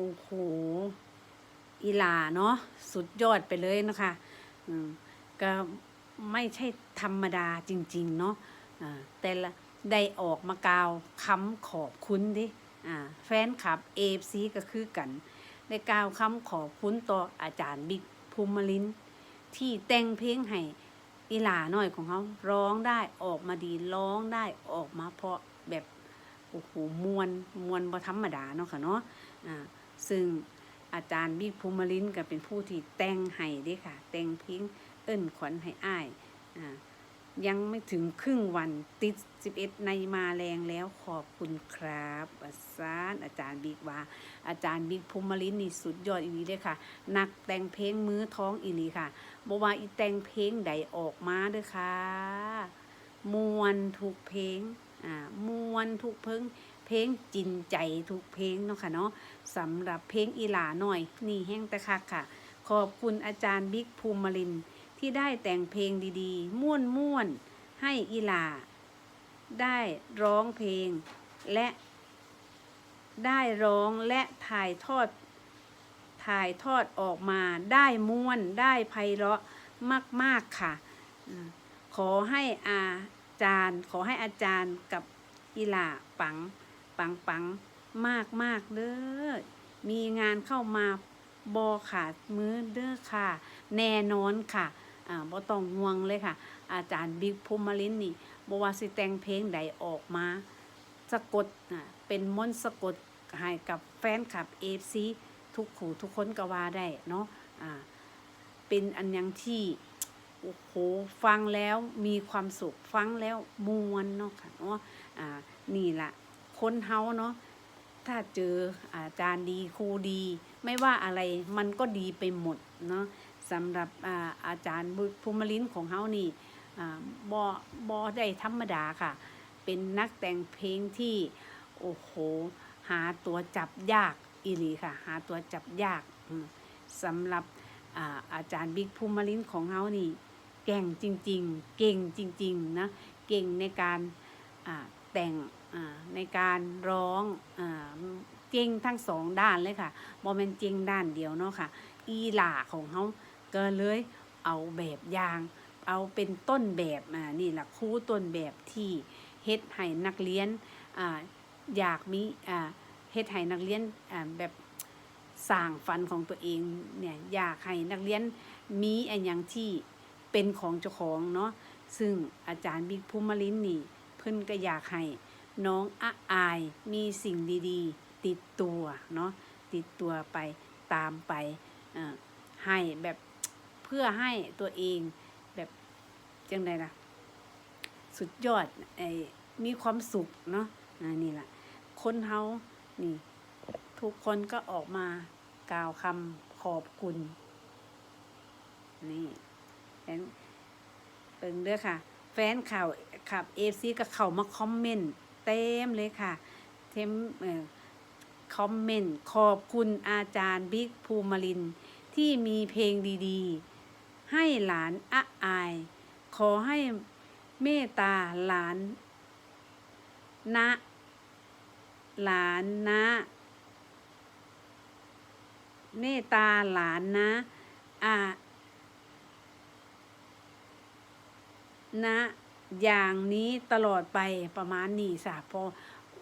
โอ้โหอีหลาเนาะสุดยอดไปเลยนะคะอืมก็ไม่ใช่ธรรมดาจริง ๆ เนาะอ่าแต่ละได้ออกมากาวคำขอบคุณดิอ่าแฟนคลับเอฟซีก็คือกัน ได้กาวคำขอบคุณต่ออาจารย์บิ๊กภูมิลินที่แต่งเพลงให้อีหลาหน่อยของเขาร้องได้ออกมาดีร้องได้ออกมาเพราะแบบโอ้โหมวนมวนบ่ธรรมดาเนาะค่ะเนาะอ่า ซึ่งอาจารย์บิ๊กภูมิลินก็เป็นผู้ที่แต่งให้ด้ค่ะ แต่งพลงเอิ้นขวัญให้อ้ายยังไม่ถึงครึ่งวันติด 11 ในมาแรงแล้วขอบคุณครับอาจารย์อาจารย์บิ๊กว่า อาจารย์บิ๊กภูมิลินนี่สุดยอดอีหลีเลยค่ะ นักแต่งเพลงมือท้องอีหลีค่ะบว่าอีแต่งเพลงใดออกมาเด้อค่ะมวนทุกเพลง อ่ามวนทุกเพลงเพลงจินใจทุกเพลงเนาะค่ะเนาะสำหรับเพลงอีหลาหน่อย นี่แห้งตะคักค่ะ ขอบคุณอาจารย์บิ๊กภูมิลินที่ได้แต่งเพลงดีๆ ม่วนม่วนๆให้อีหลา ได้ร้องเพลงและ ได้ร้องและถ่ายทอด ถ่ายทอดออกมาได้ม่วนได้ไพเราะมาก ๆ ค่ะ ขอให้อา จารย์ ขอให้อาจารย์กับอีหล่าปัง ปังปังมากมากเด้อมีงานเข้ามาบอขาดมือเด้อค่ะ แน่นอนค่ะอ่าบ่ต้องห่วงเลยค่ะ อาจารย์บิ๊กภูมิลินนี่บ่ว่าสิแต่งเพลงใดออกมา สะกดอะเป็นมนสะกดให้กับแฟนคลับเอฟซีทุกขู่ทุกคนก็ว่าได้เนาะอ่าเป็นอันยังที่ โอ้โหฟังแล้วมีความสุขฟังแล้วมวนเนาะค่ะเนาะอ่านี่ละคนเฮาเนาะถ้าเจออาจารย์ดีครูดี ไม่ว่าอะไรมันก็ดีไปหมดเนาะสำหรับอาอาจารย์บุภูมิลินของเฮานี่บอบอได้ธรรมดาค่ะ เป็นนักแต่งเพลงที่โอ้โหหาตัวจับยากอีหลีค่ะ หาตัวจับยากสำหรับอาอาจารย์บิ๊กภูมิลินของเฮานี่ เก่งจริงๆ เก่งจริงๆนะเก่งในการแต่งในการร้องอเก่งทั้งสองด้านเลยค่ะโมเมนเก่งด้านเดียวเนาะค่ะ อีหล่าของเขาก็เลยเอาแบบอย่างเอาเป็นต้นแบบอ่านี่แหละครูต้นแบบที่เฮ็ดให้นักเรียนอ่าอยากมีอ่าเฮ็ดให้นักเรียนอ่าแบบสร้างฝันของตัวเองเนี่ยอยากให้นักเรียนมีอันอย่างที่ เป็นของเจ้าของเนาะซึ่งอาจารย์บิ๊กภูมิลินนี่เพิ่นก็อยากให้น้องอะอายมีสิ่งดีๆ ติดตัวเนาะติดตัวไปตามไปให้แบบเพื่อให้ตัวเองแบบจังไดล่ะสุดยอดไอ้มีความสุขเนาะนี่แหละคนเฮานี่ ทุกคนก็ออกมากล่าวคำขอบคุณ นี่ นเปิงเด้อค่ะ แฟนข่าวขับเอฟซีก็เข้ามาคอมเมนต์เต็มเลยค่ะเต็มเอ่อคอมเมนต์ขอบคุณอาจารย์บิ๊กภูมิลิน ที่มีเพลงดีๆ ให้หลานอะอาย ขอให้เมตตาหลานนะหลานนะเมตตาหลานนะอ่า นะ อย่างนี้ตลอดไปประมาณนี้สะพอ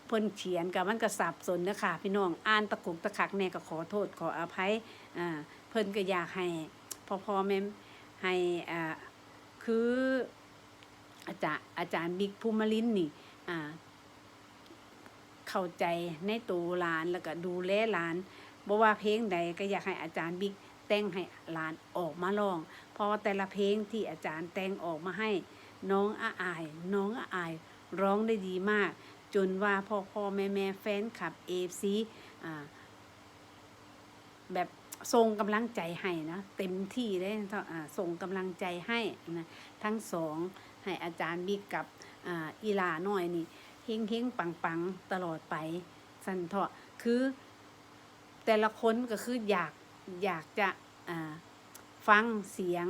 เพิ่นเขียนกับมันก็สับสนนะคะพี่น้องอ่านตะกุกตะคักแน่ก็ขอโทษขออภัยอ่าเพิ่นก็อยากให้พอพอแม่ให้อ่าคืออาจารย์อาจารย์บิ๊กภูมิลินนี่อ่าเข้าใจในตัวหลานแล้วก็ดูแลหลานบ่ว่าเพลงใดก็อยากให้อาจารย์บิ๊กแต่งให้หลานออกมาร้อง เพราะแต่ละเพลงที่อาจารย์แต่งออกมาให้ น้องอาอาย น้องอาอาย ร้องได้ดีมาก จนว่าพ่อพ่อแม่แม่แฟนคลับเอฟซีอ่าแบบส่งกำลังใจให้นะเต็มที่เลยส่งกำลังใจให้นะทั้งสองให้อาจารย์บิ๊กกับอ,อีลาหน่อยนี่เฮงเฮงปังปังตลอดไปสันเถาะคือแต่ละคนก็คืออยากอยากจะฟังเสียง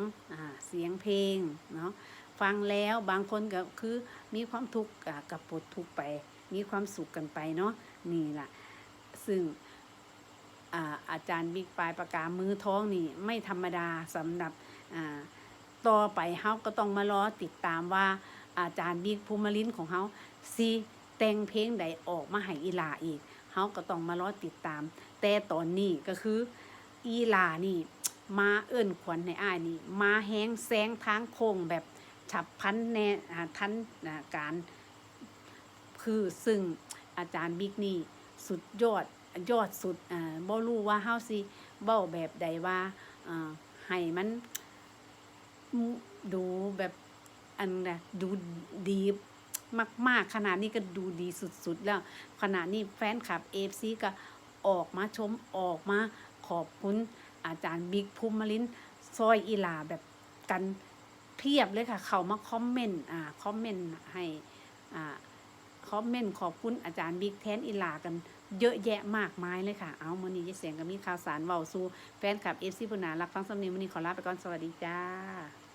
เสียงเพลงเนาะ ฟังแล้วบางคนก็คือมีความทุกข์กับปลดทุกข์ไป มีความสุขกันไปเนาะนี่ล่ะซึ่งอาอาจารย์บิ๊กปลายประกามือท้องนี่ไม่ธรรมดาสำหรับต่อไปเฮาก็ต้องมารอติดตามว่าอาจารย์บิ๊กภูมิลินของเฮาสิแต่งเพลงใดออกมาให้อีหลาอีกเฮาก็ต้องมารอติดตาม แต่ตอนนี้ก็คืออีหลานี่มาเอิ้นขวัญในอ้ายนี่ มาแห้งแซงทางโค้งแบบ ฉับพันแน่ทันการคือซึ่งอาจารย์บิ๊กนี่สุดยอดยอดสุดอ่าบ่รู้ว่าเฮาสิเบ้าแบบใดว่าให้มันดูแบบอันนะดูดีมาก ๆ ขนาดนี้ก็ดูดีสุด ๆ แล้วขณะนี้แฟนคลับ AFC ก็ออกมาชมออกมาขอบคุณอาจารย์บิ๊กภูมิลินซอยอีหลาแบบกัน เพียบเลยค่ะ เขามาคอมเมนต์อ่าคอมเมนต์ให้อ่าคอมเมนต์ขอบคุณอาจารย์บิ๊กแทนอิลากันเยอะแยะมากมายเลยค่ะ เอามือนี้ยายเสียงก็มีข่าวสารเว้าสู่แฟนคลับเอฟซีพุนารักฟังสำเนียงมือนี้ขอลาไปก่อนสวัสดีจ้า